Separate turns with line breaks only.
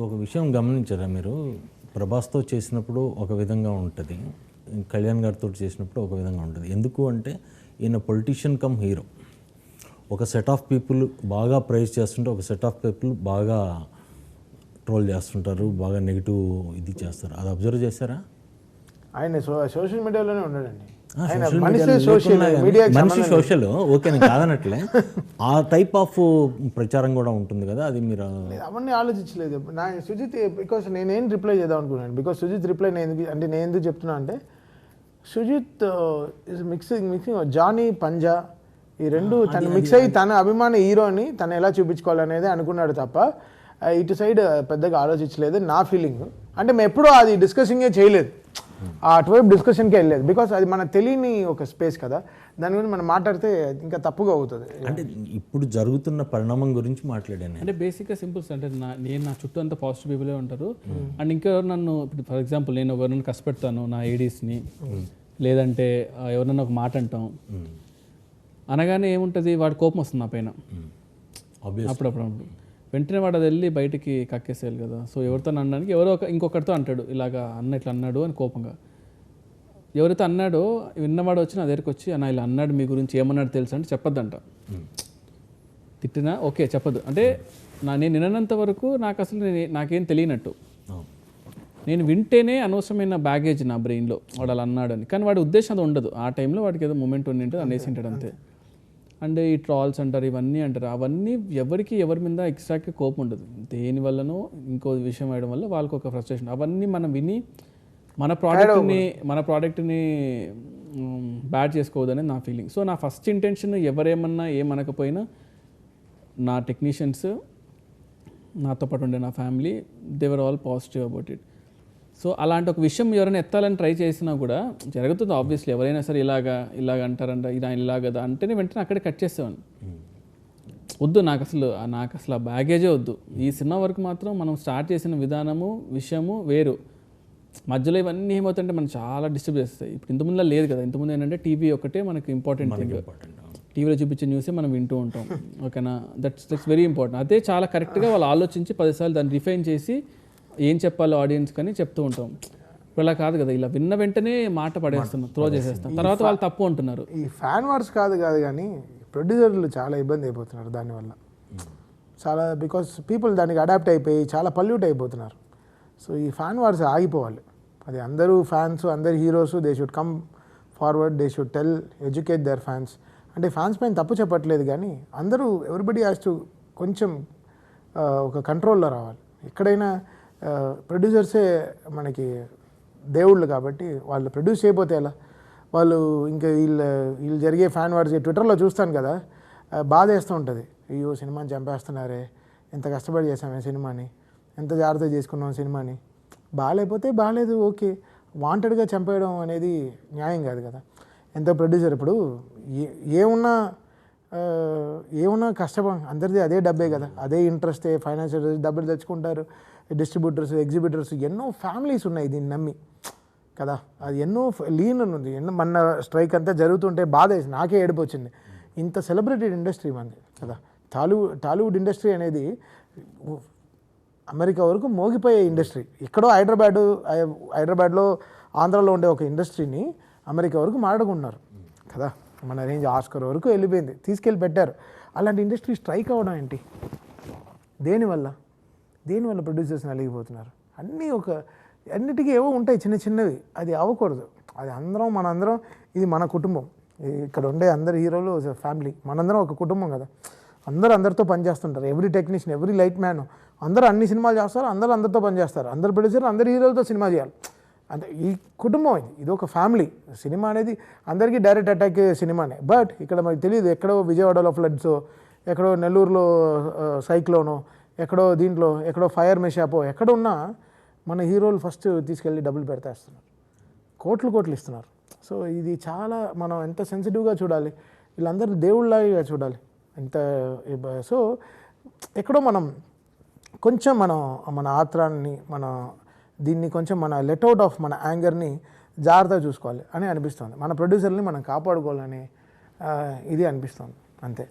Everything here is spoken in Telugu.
ఒక విషయం గమనించారా మీరు? ప్రభాస్తో చేసినప్పుడు ఒక విధంగా ఉంటుంది. కళ్యాణ్ గారితో చేసినప్పుడు ఒక విధంగా ఉంటుంది. ఎందుకు అంటే ఈయన పొలిటీషియన్ కమ్ హీరో ఒక సెట్ ఆఫ్ పీపుల్ బాగా ప్రైజ్ చేస్తుంటే ఒక సెట్ ఆఫ్ పీపుల్ బాగా ట్రోల్ చేస్తుంటారు బాగా నెగిటివ్ ఇది చేస్తారు. అది అబ్జర్వ్ చేశారా?
ఆయన సో- సోషల్ మీడియాలోనే ఉన్నాడండి. మనిషి సోషల్
ఓకే నేను కాదనట్లే. ఆ టైప్ ఆఫ్ ప్రచారం కూడా ఉంటుంది కదా అది మీరు
అవన్నీ ఆలోచించలేదు. నా సుజిత్ బికాస్ నేనేం రిప్లై చేద్దాం అనుకున్నాను? బికాస్ సుజిత్ రిప్లై నేను అంటే నేను ఎందుకు చెప్తున్నా అంటే Sujeeth is mixing mixing Johnny Panjaa ఈ రెండు తను మిక్స్ అయ్యి తన అభిమాన హీరోని తను ఎలా చూపించుకోవాలనేది అనుకున్నాడు తప్ప ఇటు సైడ్ పెద్దగా ఆలోచించలేదు నా ఫీలింగ్ అంటే మేము ఎప్పుడూ అది డిస్కసింగే చేయలేదు. అటువైపు డిస్కషన్కి వెళ్ళలేదు బికాస్ అది మన తెలియని ఒక స్పేస్ కదా. దాని గురించి మనం మాట్లాడితే ఇంకా తప్పుగా అవుతుంది.
అంటే ఇప్పుడు జరుగుతున్న పరిణామం గురించి మాట్లాడాను.
అంటే బేసిక్గా సింపుల్స్ అంటే నా నేను నా చుట్టూ అంతా పాజిటివ్ పీపులే ఉంటారు. అండ్ ఇంకెవరు నన్ను ఇప్పుడు ఫర్ ఎగ్జాంపుల్ నేను ఎవరినైనా కష్టపెడతాను నా ఏడీస్ని లేదంటే ఆ, ఎవరినైనా ఒక మాట అంటాం. అనగానే ఏముంటుంది? వాడి కోపం వస్తుంది నా పైన.
Obvious.
అప్పుడప్పుడు. వెంటనే వాడు అది వెళ్ళి బయటికి కక్కేసేయాలి కదా. సో ఎవరితో అనడానికి ఎవరో ఒక ఇంకొకరితో అంటాడు ఇలాగా అన్న ఇట్లా అన్నాడు అని కోపంగా. ఎవరైతే అన్నాడో విన్నవాడు వచ్చి నా దగ్గరికి వచ్చి అన్న ఇలా అన్నాడు మీ గురించి ఏమన్నాడు తెలుసు? అంటే చెప్పొద్దంట. తిట్టినా ఓకే చెప్పదు అంటే నా నేను విననంత వరకు నాకు అసలు నేను- నాకేం తెలియనట్టు. నేను వింటేనే అనవసరమైన బ్యాగేజ్ నా బ్రెయిన్లో వాడు అలా అన్నాడని. కానీ వాడి ఉద్దేశం అది ఉండదు. ఆ టైంలో వాడికి ఏదో మూమెంట్ ఉండి ఉంటుంది అనేసి ఉంటాడు అంతే. అండ్ ఈ ట్రాల్స్ అంటారు ఇవన్నీ అంటారు. అవన్నీ ఎవరికి ఎవరి మీద ఎగ్జాక్ట్గా కోపం ఉండదు. దేని వల్లనో ఇంకో విషయం వేయడం వల్ల వాళ్ళకి ఒక ఫ్రస్ట్రేషన్ అవన్నీ మనం విని మన ప్రోడక్ట్ని మన ప్రోడక్ట్ని బ్యాడ్ చేసుకోవద్దని నా ఫీలింగ్ సో నా ఫస్ట్ ఇంటెన్షన్ ఎవరేమన్నా ఏమనకపోయినా నా టెక్నీషియన్స్ నాతో పాటు ఉండే నా family they're all positive about it so అలాంటి ఒక విషయం ఎవరైనా ఎత్తాలని ట్రై చేసినా కూడా జరుగుతుంది ఆబ్వియస్లీ ఎవరైనా సరే ఇలాగా ఇలాగ అంటారంట ఇలా ఇలాగదా అంటేనే వెంటనే అక్కడే కట్ చేసేవాడిని వద్దు నాకు అసలు నాకు అసలు ఆ బ్యాగేజే వద్దు. ఈ సినిమా వరకు మాత్రం మనం స్టార్ట్ చేసిన విధానము విషయము వేరు. మధ్యలో ఇవన్నీ ఏమవుతుంటే మనం చాలా డిస్టర్బ్ చేస్తాయి. ఇప్పుడు ఇంతకుముందులా లేదు కదా. ఇంతకుముందు ఏంటంటే టీవీ ఒకటే మనకి ఇంపార్టెంట్ థింగ్ టీవీలో చూపించే న్యూసే మనం వింటూ ఉంటాం. ఓకేనా? దట్స్ దట్స్ వెరీ ఇంపార్టెంట్ అదే చాలా కరెక్ట్గా వాళ్ళు ఆలోచించి పదిసార్లు దాన్ని రిఫైన్ చేసి ఏం చెప్పాలో ఆడియన్స్ కానీ చెప్తూ ఉంటాం. అలా కాదు కదా ఇలా విన్న వెంటనే మాట పడేస్తున్నాం త్రో చేసేస్తాం. తర్వాత వాళ్ళు తప్పు అంటున్నారు.
ఈ ఫ్యాన్ వార్స్ కాదు కాదు కానీ ప్రొడ్యూసర్లు చాలా ఇబ్బంది అయిపోతున్నారు దానివల్ల చాలా బికాస్ పీపుల్ దానికి అడాప్ట్ అయిపోయి చాలా పల్యూట్ అయిపోతున్నారు. సో ఈ ఫ్యాన్ వార్స్ ఆగిపోవాలి. అది అందరూ ఫ్యాన్స్ అందరు heroes they should come forward they should tell educate their fans అంటే ఫ్యాన్స్ పైన తప్పు చెప్పట్లేదు కానీ అందరూ ఎవ్రీబడి హ్యాస్ టు కొంచెం ఆ, ఒక కంట్రోల్లో రావాలి. ఎక్కడైనా ప్రొడ్యూసర్సే మనకి దేవుళ్ళు కాబట్టి వాళ్ళు ప్రొడ్యూస్ చేయబోతే ఎలా? వాళ్ళు ఇంకా వీళ్ళ వీళ్ళు జరిగే ఫ్యాన్ వార్స్ ట్విట్టర్లో చూస్తాను కదా బాధేస్తూ బాధ వేస్తూ ఉంటుంది. అయ్యో సినిమాని చంపేస్తున్నారే ఎంత కష్టపడి చేసామే సినిమాని ఎంత జాగ్రత్త చేసుకున్నాం సినిమాని. బాగాలేకపోతే బాగాలేదు ఓకే. వాంటెడ్గా చంపేయడం అనేది న్యాయం కాదు కదా. ఎంతో ప్రొడ్యూసర్ ఇప్పుడు ఏ ఏమున్నా ఆ, ఏమున్నా అందరిది అదే డబ్బే కదా. అదే ఇంట్రెస్టే ఫైనాన్షియల్ డబ్బులు తెచ్చుకుంటారు. డిస్ట్రిబ్యూటర్స్ ఎగ్జిబిటర్స్ ఎన్నో ఫ్యామిలీస్ ఉన్నాయి దీన్ని నమ్మి. కదా? అది ఎన్నో లీన్ ఉంది. ఎన్నో మన స్ట్రైక్ అంతా జరుగుతుంటే బాధ వేసి నాకే ఏడుపు వచ్చింది. ఇంత సెలబ్రిటీడ్ ఇండస్ట్రీ మనది కదా? టాలీవుడ్ టాలీవుడ్ ఇండస్ట్రీ అనేది అమెరికా వరకు మోగిపోయే ఇండస్ట్రీ. ఎక్కడో హైదరాబాదు హైదరాబాద్లో ఆంధ్రాలో ఉండే ఒక ఇండస్ట్రీని అమెరికా వరకు మాట్లాడుకుంటున్నారు కదా? మన రేంజ్ ఆస్కర్ వరకు వెళ్ళిపోయింది. తీసుకెళ్ళి పెట్టారు. అలాంటి ఇండస్ట్రీ స్ట్రైక్ అవ్వడం ఏంటి? దేనివల్ల? దేనివల్ల ప్రొడ్యూసర్స్ నలిగిపోతున్నారు అన్నీ ఒక అన్నిటికీ ఏవో ఉంటాయి చిన్న చిన్నవి. అది అవ్వకూడదు. అది అందరం మనందరం ఇది మన కుటుంబం. ఇక్కడ ఉండే అందరు హీరోలు ఫ్యామిలీ మనందరం ఒక కుటుంబం కదా. అందరూ అందరితో పనిచేస్తుంటారు every technician every light man. అందరూ అన్ని సినిమాలు చేస్తారు అందరూ అందరితో పనిచేస్తారు అందరు ప్రొడ్యూసర్ అందరు హీరోలతో సినిమా చేయాలి. అంటే ఈ కుటుంబం ఇది. ఇది ఒక ఫ్యామిలీ. సినిమా అనేది అందరికీ డైరెక్ట్ అటాక్ సినిమానే. బట్ ఇక్కడ మనకు తెలియదు ఎక్కడో విజయవాడలో ఫ్లడ్స్ ఎక్కడో నెల్లూరులో సైక్లోనో ఎక్కడో దీంట్లో ఎక్కడో ఫైర్ మెషాపో ఎక్కడ ఉన్నా మన హీరోలు ఫస్ట్ తీసుకెళ్ళి డబ్బులు పెడతాస్తున్నారు కోట్లు కోట్లు ఇస్తున్నారు. సో ఇది చాలా మనం ఎంత సెన్సిటివ్గా చూడాలి వీళ్ళందరూ దేవుళ్ళలాగా చూడాలి. ఎంత సో ఎక్కడో మనం కొంచెం మనం మన ఆత్రాన్ని మన దీన్ని కొంచెం మన లెట్అవుట్ ఆఫ్ మన యాంగర్ని జాగ్రత్తగా చూసుకోవాలి అని అనిపిస్తుంది. మన ప్రొడ్యూసర్ని మనం కాపాడుకోవాలని ఇది అనిపిస్తుంది. అంతే.